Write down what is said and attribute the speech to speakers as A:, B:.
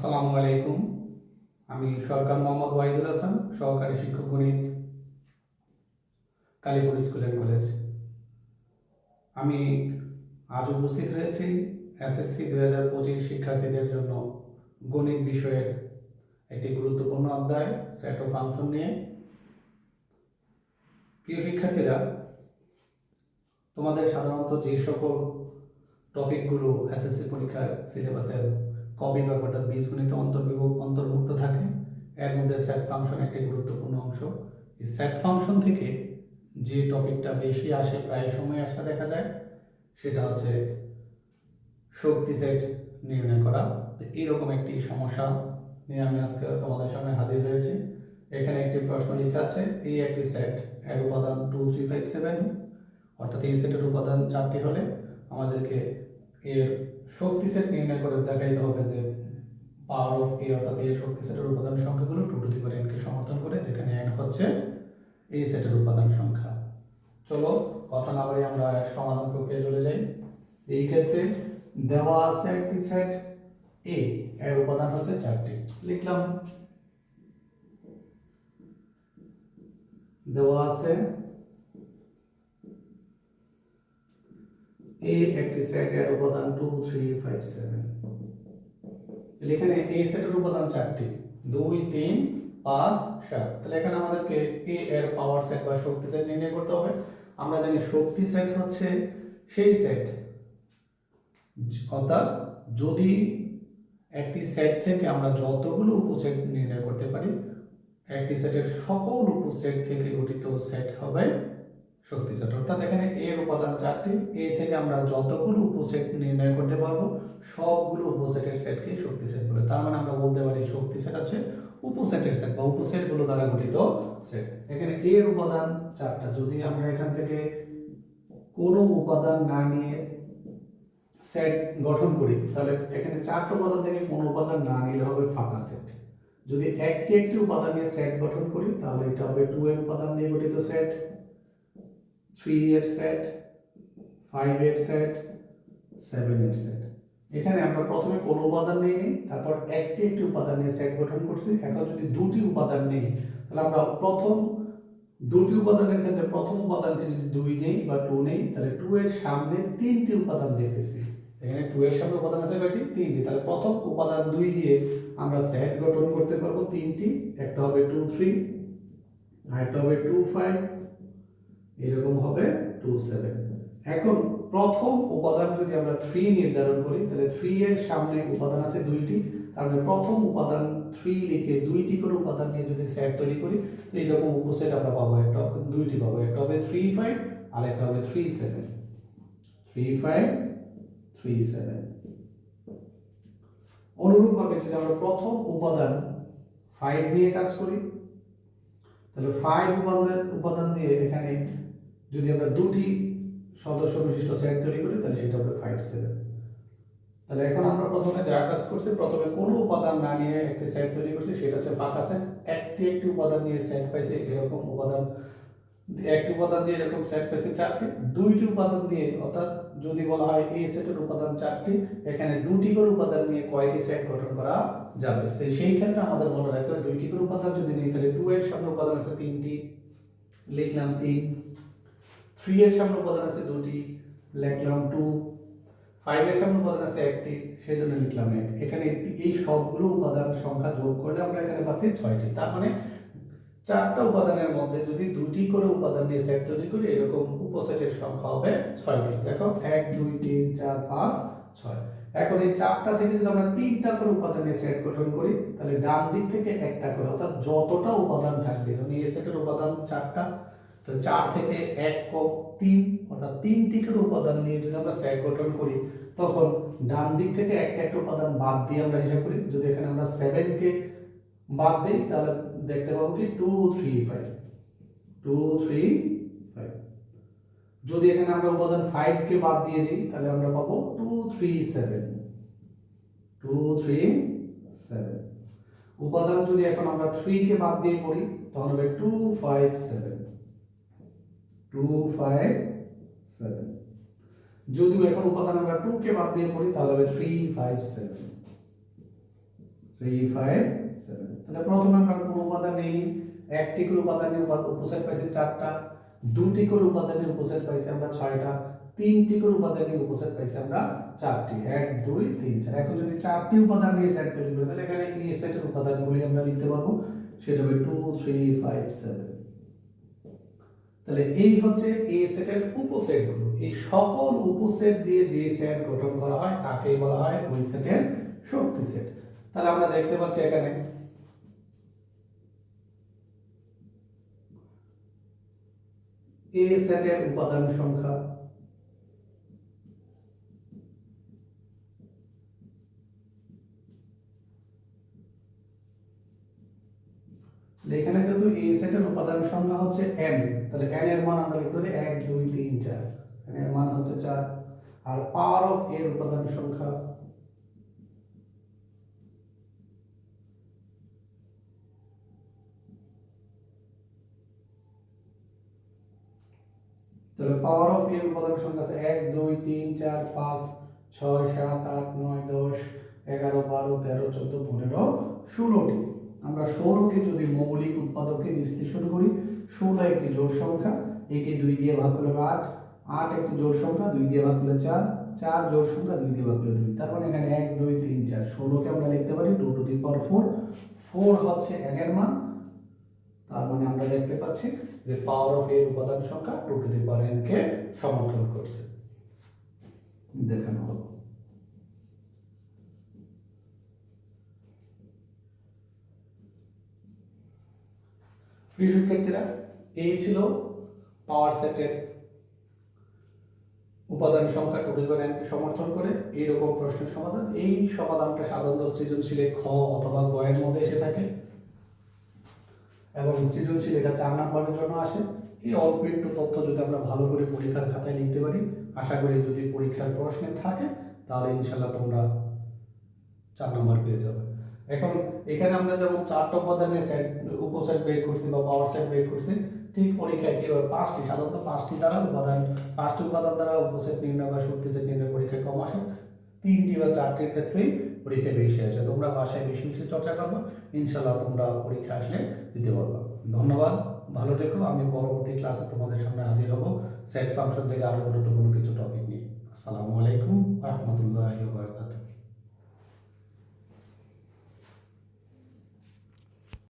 A: আসসালামু আলাইকুম আমি সরকার মোহাম্মদ ওয়াহিদুল হাসান সহকারী শিক্ষক গণিত কালীপুর স্কুল অ্যান্ড কলেজ আমি আজ উপস্থিত রয়েছি এসএসসি দু হাজার পঁচিশ শিক্ষার্থীদের জন্য গণিত বিষয়ের একটি গুরুত্বপূর্ণ অধ্যায় সেট অফ ফাংশন নিয়ে প্রিয় শিক্ষার্থীরা তোমাদের সাধারণত যে সকল টপিকগুলো এসএসসি পরীক্ষার সিলেবাসের কবিভাগ ব্যাপারটা বীজগণিত অন্তর্বিভব অন্তর্ভুক্ত থাকে এর মধ্যে স্যাট ফাংশন একটি গুরুত্বপূর্ণ অংশ এই স্যাট ফাংশন থেকে যে টপিকটা বেশি আসে প্রায় সময় আসা দেখা যায় সেটা হচ্ছে শক্তি সেট নির্ণয় করা এরকম একটি সমস্যা নিয়ে আমি আজকে তোমাদের সামনে হাজির হয়েছি এখানে একটি প্রশ্ন লেখা আছে এই একটি সেট এর উপাদান টু থ্রি ফাইভ সেভেন অর্থাৎ এই সেটের উপাদান চারটি হলে আমাদেরকে এর শক্তি সেট নির্ণয় করে দেখাইতে হবে যে পাওয়ার অফ এ অর্থাৎ এ শক্তি সেটের উপাদান সংখ্যাগুলো টু টু দি পাওয়ার এনকে সমর্থন করে যেখানে এন হচ্ছে এ সেটের উপাদান সংখ্যা চলো কথা না বলে আমরা সমাধান প্রক্রিয়া চলে যাই এই ক্ষেত্রে দেওয়া আছে একটি সেট এ এর উপাদান হচ্ছে চারটি লিখলাম দেওয়া আছে এ একটি সেট এর উপাদান টু থ্রি ফাইভ সেভেন তাহলে এখানে এ সেটের উপাদান চারটি দুই তিন পাঁচ সাত তাহলে এখানে আমাদেরকে এ এর পাওয়ার সেট বা শক্তি সেট নির্ণয় করতে হবে আমরা জানি শক্তি সেট হচ্ছে সেই সেট অর্থাৎ যদি একটি সেট থেকে আমরা যতগুলো উপসেট নির্ণয় করতে পারি একটি সেটের সকল উপসেট থেকে গঠিত সেট হবে শক্তি সেট অর্থাৎ এখানে এ এর উপাদান চারটি এ থেকে আমরা যতগুলো উপসেট নির্ণয় করতে পারবো সবগুলো উপসেটের সেটকে শক্তি সেট বলে তার মানে আমরা বলতে পারি শক্তি সেট হচ্ছে উপসেটের সেট বা উপসেটগুলো দ্বারা গঠিত সেট এখানে এ এর উপাদান চারটা যদি আমরা এখান থেকে কোনো উপাদান না নিয়ে সেট গঠন করি তাহলে এখানে চারটা উপাদান থেকে কোনো উপাদান না নিলে হবে ফাঁকা সেট যদি একটি একটি উপাদান নিয়ে সেট গঠন করি তাহলে এটা হবে টু এর উপাদান দিয়ে গঠিত সেট থ্রি এর সেট ফাইভ এর set. সেভেন এর সেট এখানে আমরা প্রথমে কোনো উপাদান নিই তারপর একটি একটি উপাদান নিয়ে সেট গঠন করছি এখন যদি দুটি উপাদান নেই তাহলে আমরা প্রথম দুটি উপাদানের ক্ষেত্রে প্রথম উপাদানকে যদি দুই নেই বা টু নেই তাহলে টু এর সামনে তিনটি উপাদান দেখতেছি এখানে টু এর সামনে উপাদান আছে কয়টি তিনটি তাহলে প্রথম উপাদান দুই দিয়ে আমরা সেট গঠন করতে পারবো তিনটি একটা হবে টু থ্রি আরেকটা হবে টু ফাইভ এরকম হবে টু সেভেন এখন প্রথম উপাদান যদি আমরা থ্রি নির্ধারণ করি তাহলে থ্রি এর সামনে উপাদান আছে দুইটি তাহলে মানে প্রথম উপাদান থ্রি লিখে দুইটি করে উপাদান নিয়ে যদি সেট তৈরি করি এইরকম এরকম উপসেট আমরা পাবো একটা দুইটি পাবো একটা হবে থ্রি ফাইভ আর একটা হবে three seven three five three seven অনুরূপভাবে যদি আমরা প্রথম উপাদান ফাইভ নিয়ে কাজ করি তাহলে ফাইভ উপাদান উপাদান দিয়ে এখানে যদি আমরা দুটি সদস্য বিশিষ্ট সেট তৈরি করি তাহলে সেটা হবে ফাইভ সেভেন তাহলে এখন আমরা প্রথমে যারা কাজ করছি প্রথমে কোনো উপাদান না নিয়ে একটি সেট তৈরি করছি সেটা হচ্ছে ফাঁকা সেট একটি একটি উপাদান নিয়ে সেট পাইছে এরকম উপাদান একটি উপাদান দিয়ে এরকম সেট পাইছে চারটি দুইটি উপাদান দিয়ে অর্থাৎ যদি বলা হয় এই সেটের উপাদান চারটি এখানে দুটি করে উপাদান নিয়ে কয়টি সেট গঠন করা যাবে তো সেই ক্ষেত্রে আমাদের মনে রাখতে হবে দুইটি করে উপাদান যদি নিই তাহলে টু এর সামনে উপাদান আছে তিনটি লিখলাম তিন থ্রি এর সামনে উপাদান আছে দুটি লিখলাম টু ফাইভ এর সামনে উপাদান আছে একটি সেই জন্য লিখলাম এক এখানে এই সবগুলো উপাদান সংখ্যা যোগ করলে আমরা এখানে পাচ্ছি ছয়টি তার মানে চারটা উপাদানের মধ্যে যদি দুটি করে উপাদান নিয়ে সেট তৈরি করি এরকম উপসেটের সংখ্যা হবে ছয়টি দেখো এক দুই তিন চার পাঁচ ছয় এখন এই চারটা থেকে যদি আমরা তিনটা করে উপাদান নিয়ে সেট গঠন করি তাহলে ডান দিক থেকে একটা করে অর্থাৎ যতটা উপাদান থাকবে এই সেটের উপাদান চারটা তো চার থেকে এক কম তিন অর্থাৎ তিন দিকের উপাদান নিয়ে যদি আমরা সেট গঠন করি তখন ডান দিক থেকে একটা একটা উপাদান বাদ দিয়ে আমরা হিসাব করি যদি এখানে আমরা সেভেনকে বাদ দিই তাহলে দেখতে পাবো কি two three five two three five যদি এখানে আমরা উপাদান ফাইভকে বাদ দিয়ে দিই তাহলে আমরা পাবো two three seven two three seven উপাদান যদি এখন আমরা থ্রিকে বাদ দিয়ে পড়ি তখন হবে two five seven two five seven যদি এখন উপাদান আমরা টু কে বাদ দিয়ে পড়ি তাহলে হবে three five seven three five seven তাহলে প্রথমে আমরা কোনো উপাদান নেই একটি করে উপাদান নিয়ে উপসেট পাইছি চারটা দুটি করে উপাদান নিয়ে উপসেট পাইছি আমরা ছয়টা তিনটি করে উপাদান নিয়ে উপসেট পাইছে আমরা চারটি এক দুই তিন চার এখন যদি চারটি উপাদান নিয়ে সেট তৈরি করি তাহলে এখানে এই সেটের উপাদানগুলি আমরা লিখতে পারবো সেটা হবে টু থ্রি ফাইভ সেভেন তাহলে এই হচ্ছে এ সেটের উপসেট হলো এই সকল উপসেট দিয়ে যে সেট গঠন করা হয় তাকেই বলা হয় ওই সেটের শক্তি সেট তাহলে আমরা দেখতে পাচ্ছি এখানে এ সেটের উপাদান সংখ্যা এখানে সেটের উপাদান সংখ্যা হচ্ছে এন তাহলে এন এর মান আমরা লিখতে পারি এক দুই তিন চার এন এর মান হচ্ছে চার আর পাওয়ার অফ এর উপাদান সংখ্যা তাহলে পাওয়ার অফ এর উপাদান সংখ্যা আছে এক দুই তিন চার পাঁচ ছয় সাত আট নয় দশ এগারো বারো তেরো চোদ্দ পনেরো ষোলোটি আমরা ষোলোকে যদি মৌলিক উৎপাদকে বিশ্লেষণ করি ষোলো একটি জোর সংখ্যা একে দুই দিয়ে ভাগ করলে আট আট একটি জোর সংখ্যা দুই দিয়ে ভাগ করলে চার চার জোর সংখ্যা দুই দিয়ে ভাগ করলে দুই তার মানে এখানে এক দুই তিন চার ষোলোকে আমরা লিখতে পারি two to the power four four হচ্ছে একের মান তার মানে আমরা দেখতে পাচ্ছি যে পাওয়ার অফ এর উপাদান সংখ্যা two to the power N কে সমর্থন করছে দেখানো হলো প্রিয় শিক্ষার্থীরা এই ছিল পাওয়ার সেটের উপাদান সংখ্যা টু ডিভার সমর্থন করে এইরকম প্রশ্নের সমাধান এই সমাধানটা সাধারণত সৃজনশীলে খ অথবা গ মধ্যে এসে থাকে এবং সৃজনশীল এটা চার নম্বরের জন্য আসে এই অল্প একটু তথ্য যদি আমরা ভালো করে পরীক্ষার খাতায় লিখতে পারি আশা করি যদি পরীক্ষার প্রশ্নে থাকে তাহলে ইনশাল্লাহ তোমরা চার নম্বর পেয়ে যাবে এখন এখানে আমরা যেমন চারটা উপাদানের সেট উপসেট বের করছি বা পাওয়ার সেট বের করছি ঠিক পরীক্ষায় হবে পাঁচটি সাধারণত পাঁচটি দ্বারা উপাদান পাঁচটি উপাদান দ্বারা উপসেট নির্ণয় বা শক্তিসেট নির্ণয় পরীক্ষায় কম আসে তিনটি বা চারটির ক্ষেত্রেই পরীক্ষা বেশি আসে তোমরা বাসায় বেশি বেশি চর্চা করবো ইনশাল্লাহ তোমরা পরীক্ষা আসলে দিতে পারবো ধন্যবাদ ভালো থেকো আমি পরবর্তী ক্লাসে তোমাদের সামনে হাজির হব সেট ফাংশন থেকে আরও গুরুত্বপূর্ণ কিছু টপিক নিয়ে আসসালামু আলাইকুম রহমতুল্লাহ